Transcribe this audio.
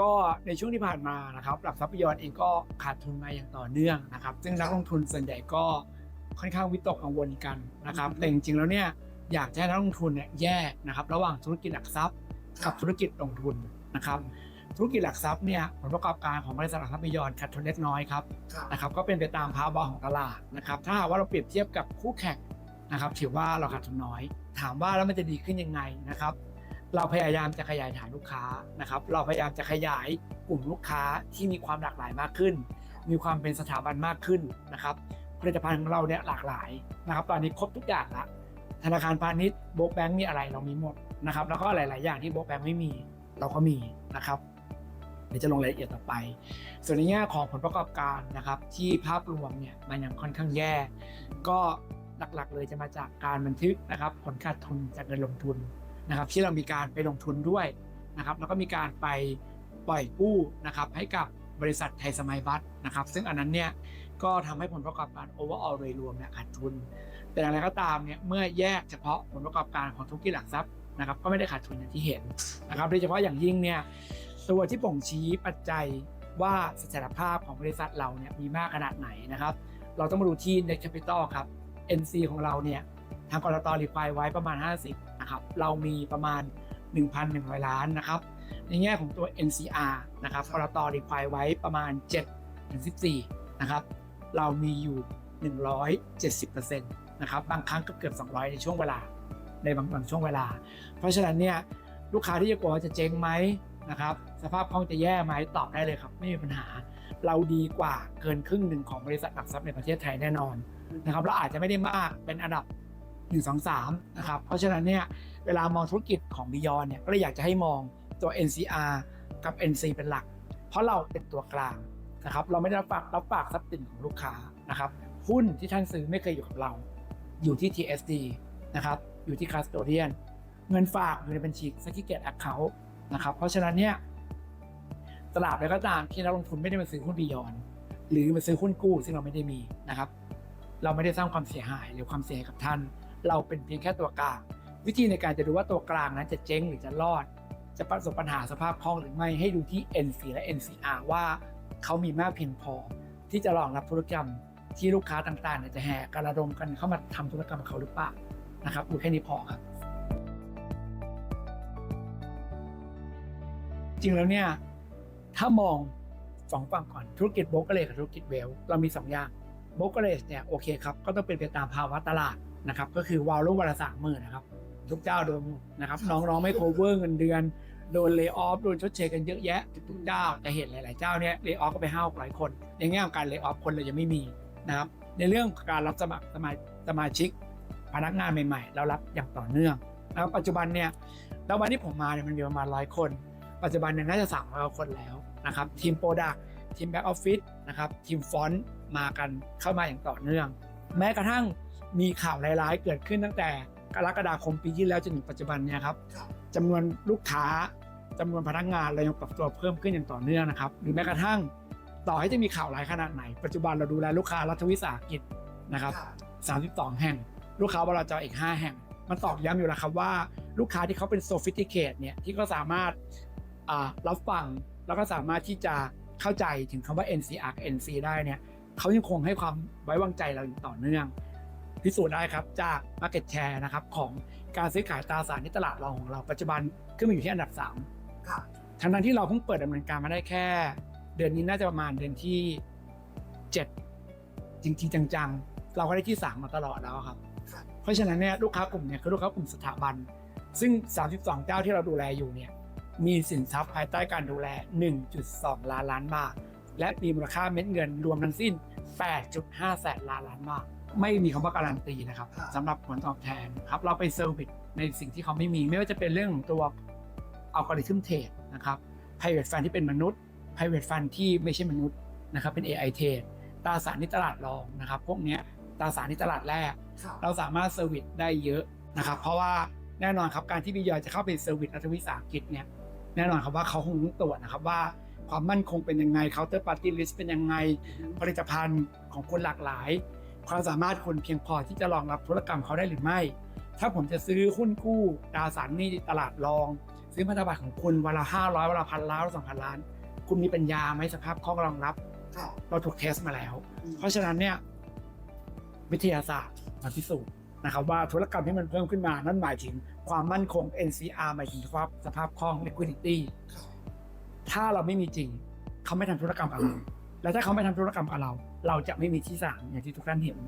ก็ในช่วงที่ผ่านมานะครับหลักทรัพยอนเองก็ขาดทุนมาอย่างต่อเนื่องนะครับ ซึ่งนักลงทุนส่วนใหญ่ก็ค่อนข้างวิตกกังวลกันนะครับแต่จริงๆแล้วเนี่ยอยากจะให้นักลงทุนเนี่ยแยกนะครับ ระหว่างธุรกิจหลักทรัพย์กับธุรกิจลงทุนนะครับ ธุรกิจหลักทรัพย์เนี่ยผลประกอบการของบริษัทหลักทรัพย์ยอนขาดทุนเล็กน้อยครับครับนะครับ ก็เป็นไปตามภาวะของตลาดนะครับ ถ้าหากว่าเราเปรียบเทียบกับคู่แข่งนะครับ ถือว่าเราขาดทุนน้อย ถามว่าแล้วมันจะดีขึ้นยังไงนะครับ เราพยายามจะขยายฐานลูกค้านะครับ เราพยายามจะขยายกลุ่มลูกค้าที่มีความหลากหลายมากขึ้น มีความเป็นสถาบันมากขึ้นนะครับ ผลิตภัณฑ์ของเราเนี่ยหลากหลายนะครับ ตอนนี้ครบทุกอย่างละ ธนาคารพาณิชย์โบกแบงก์มีอะไรเรามีหมดนะครับ แล้วก็หลาย ๆ อย่างที่โบกแบงก์ไม่มีเราก็มีนะครับเดี๋ยวจะลงรายละเอียดต่อไป ส่วนในแง่ของผลประกอบการนะครับ ที่ภาพรวมเนี่ยมันยังค่อนข้างแย่ ก็หลักๆเลยจะมาจากการบันทึกนะครับ ผลขาดทุนจากเงินลงทุน นะครับที่เรามีการไปลงทุนด้วยนะครับแล้วก็มีการไปปล่อยกู้นะครับให้กับบริษัทไทยสมัยบัตนะครับ ซึ่งอันนั้นเนี่ยก็ทำให้ผลประกอบการ overall โดยรวมเนี่ยขาดทุน แต่อย่างไรก็ตามเนี่ยเมื่อแยกเฉพาะผลประกอบการของธุรกิจหลักทรัพย์นะครับก็ไม่ได้ขาดทุนอย่างที่เห็นนะครับโดยเฉพาะอย่างยิ่งเนี่ยตัวที่บ่งชี้ปัจจัยว่าเสถียรภาพของบริษัทเราเนี่ยมีมากขนาดไหนนะครับ เราต้องมาดูที่ net capital ครับ NC ของเราเนี่ยทางกรตรีควายไว้ประมาณ 50 นะครับ เรามีประมาณ 1,100 ล้านนะครับ ในแง่ของตัว NCR นะครับกรตรีควายไว้ประมาณ7ถึง14 นะครับ เรามีอยู่ 170%นะครับ บางครั้งก็เกือบ 200 ในช่วงเวลา ในบางบางช่วงเวลา เพราะฉะนั้นเนี่ยลูกค้าที่จะกลัวว่าจะเจ๊งไหมนะครับสภาพคล่องจะแย่ไหมตอบได้เลยครับไม่มีปัญหา เราดีกว่าเกินครึ่งหนึ่งของบริษัทหลักทรัพย์ในประเทศไทยแน่นอนนะครับเราอาจจะไม่ได้มากเป็นอันดับ 1 2 3นะครับเพราะฉะนั้นเนี่ยเวลามองธุรกิจของ Beyond เนี่ยก็เลยอยากจะให้มองตัว NCR กับ NC เป็นหลัก เพราะเราเป็นตัวกลางนะครับเราไม่ได้รับฝากรับฝากทรัพย์สินของลูกค้านะครับหุ้นที่ท่านซื้อไม่เคยอยู่กับเรา อยู่ที่ TSD นะครับอยู่ที่ Custodian เงินฝากอยู่ในบัญชี Certificate Account นะครับเพราะฉะนั้นเนี่ยตลาดใดก็ตามที่นักลงทุนไม่ได้มาซื้อหุ้น Beyond หรือมาซื้อหุ้นกู้ซึ่งเราไม่ได้มีนะครับ เราไม่ได้สร้างความเสียหายหรือความเสียหายกับท่าน เราเป็นเพียงแค่ตัวกลาง วิธีในการจะดูว่าตัวกลางนั้นจะเจ๊งหรือจะรอด จะประสบปัญหาสภาพคล่องหรือไม่ให้ดูที่ NC และ NCR ว่าเขามีมากเพียงพอ ที่จะรองรับธุรกรรมที่ลูกค้าต่างๆเนี่ยจะแห่กระดมกันเข้ามาทำธุรกรรมเขาหรือเปล่านะครับดูแค่นี้พอครับ จริงแล้วเนี่ยถ้ามองสองฝั่งก่อนธุรกิจโบกเกอเรจกับธุรกิจเวลเรามีสองอย่างโบกเกอเรจเนี่ยโอเคครับก็ต้องเป็นไปตามภาวะตลาด นะครับก็คือวอลลุ่มวันละสามหมื่นนะครับ ทุกเจ้าโดนหมดนะครับ น้องๆไม่ cover เงินเดือนโดนเลิกออฟโดนชดเชยกันเยอะแยะทุกๆเจ้าแต่เห็นหลาย ๆ เจ้าเนี่ยเลิกออฟก็ไปห้าหลายคนในแง่ของการเลิกออฟคนเลยยังไม่มีนะครับในเรื่องของการรับสมัครสมาสมาชิก พนักงานใหม่ ๆ เรารับอย่างต่อเนื่องนะครับปัจจุบันเนี่ยแล้ววันที่ผมมาเนี่ยมันมีประมาณร้อยคน ปัจจุบันเนี่ยน่าจะสามร้อยคนแล้วนะครับทีมโปรดักทีมแบ็กออฟฟิศนะครับทีมฟอนต์มากันเข้ามาอย่างต่อเนื่อง แม้กระทั่ง มีข่าวร้ายๆ เกิดขึ้นตั้งแต่กรกฎาคมปีที่แล้วจนถึงปัจจุบันเนี่ยครับครับจำนวนลูกค้าจำนวนพนักงานเรายังปรับตัวเพิ่มขึ้นอย่างต่อเนื่องนะครับ หรือแม้กระทั่งต่อให้จะมีข่าวร้ายขนาดไหน ปัจจุบันเราดูแลลูกค้ารัฐวิสาหกิจนะครับ32 แห่ง ลูกค้าบลจอีก 5 แห่ง มันตอกย้ำอยู่แล้วครับว่าลูกค้าที่เขาเป็น sophisticated เนี่ยที่เขาสามารถอ่ารับฟังแล้วก็สามารถที่จะเข้าใจถึงคำว่า NCR กับ NC ได้เนี่ยเขายังคงให้ความไว้วางใจเราอย่างต่อเนื่อง พิสูจน์ได้ครับจาก market share นะครับของการซื้อขายตราสารที่ตลาดรองของเราปัจจุบันขึ้นมาอยู่ที่อันดับ3ครับทั้งนั้นที่เราเพิ่งเปิดดำเนินการมาได้แค่ เดือนนี้น่าจะประมาณเดือนที่ 7 จริงๆ จังๆ เราก็ได้ที่ 3 มาตลอดแล้วครับ ครับ เพราะฉะนั้นเนี่ยลูกค้ากลุ่มเนี่ยคือลูกค้ากลุ่มสถาบัน ซึ่ง 32 เจ้าที่เราดูแลอยู่เนี่ยมีสินทรัพย์ภายใต้การดูแล 1.2 ล้านล้านบาท และมีมูลค่าเม็ดเงินรวมทั้งสิ้น 8.5 แสนล้านล้านบาท ไม่มีคำว่าการันตีนะครับครับสำหรับผลตอบแทนครับเราไปเซอร์วิสในสิ่งที่เขาไม่มี ไม่ว่าจะเป็นเรื่องของตัวอัลกอริทึมเทรดนะครับ private fund ที่เป็นมนุษย์ private fund ที่ไม่ใช่มนุษย์นะครับเป็น AI เทรดตราสารที่ตลาดรองนะครับ พวกเนี้ยตราสารที่ตลาดแรกครับเราสามารถเซอร์วิสได้เยอะนะครับ เพราะว่าแน่นอนครับการที่บียอยจะเข้าไปเซอร์วิสรัฐวิสาหกิจเนี่ยแน่นอนครับว่าเขาคงต้องตรวจนะครับว่าความมั่นคงเป็นยังไง counter party risk เป็นยังไงผลิตภัณฑ์ของคนหลากหลาย ความสามารถคนเพียงพอที่จะรองรับธุรกรรมเขาได้หรือไม่ ถ้าผมจะซื้อหุ้นกู้ตราสารหนี้ตลาดรอง ซื้อพันธบัตรของคุณวันละห้าร้อยวันละพันล้านสองพันล้าน คุณมีปัญญาไหมสภาพคล่องรองรับค่ะเราถูกเทสมาแล้วอืมเพราะฉะนั้นเนี่ยวิทยาศาสตร์มาพิสูจน์นะครับว่าธุรกรรมที่มันเพิ่มขึ้นมานั่นหมายถึงความมั่นคง NCR หมายถึงสภาพสภาพคล่อง liquidity ค่ะถ้าเราไม่มีจริง เขาไม่ทำธุรกรรมกับเรา และถ้าเขาไม่ทำธุรกรรมกับเรา เราจะไม่มีที่สามอย่างที่ทุกท่านเห็น